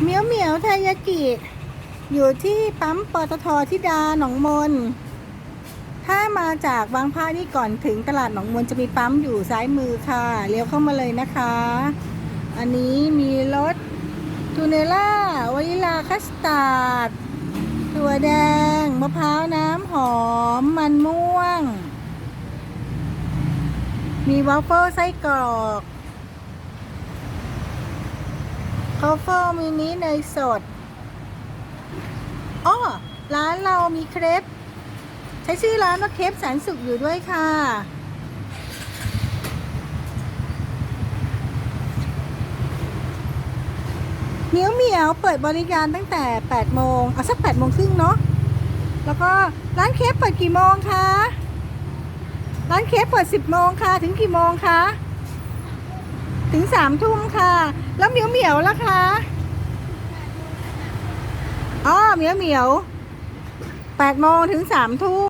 เหมียวเหมียวไทยากิ อยู่ที่ปั๊มปตทธิดาหนองมน ถ้ามาจากบางพระนี่ก่อนถึงตลาดหนองมนจะมีปั๊มอยู่ซ้ายมือค่ะ เลี้ยวเข้ามาเลยนะคะ อันนี้มีรสทูเนล่าวานิลาคัสตาร์ดถั่วแดง มะพร้าวน้ำหอม มันม่วง มีวอฟเฟิลไส้กรอกค อฟเฟิลมินิเนยสดอ้อร้านเรามีเครปใช้ชื่อร้านว่าเครปแสนสุขอยู่ด้วยค่ะ เมียวเมียวเปิดบริการตั้งแต่ 8 โมงเอาสัก 8 โมงครึ่งเนาะแล้วก็ร้านเครปเปิดกี่โมงคะ ร้านเครปเปิด 10 โมงค่ะ ถึงกี่โมงคะ ถึงสามทุ่มค่ะ แล้วเหมียวเหมียวล่ะคะอ๋อเหมียวเหมียวแปดโมงถึงสามทุ่ม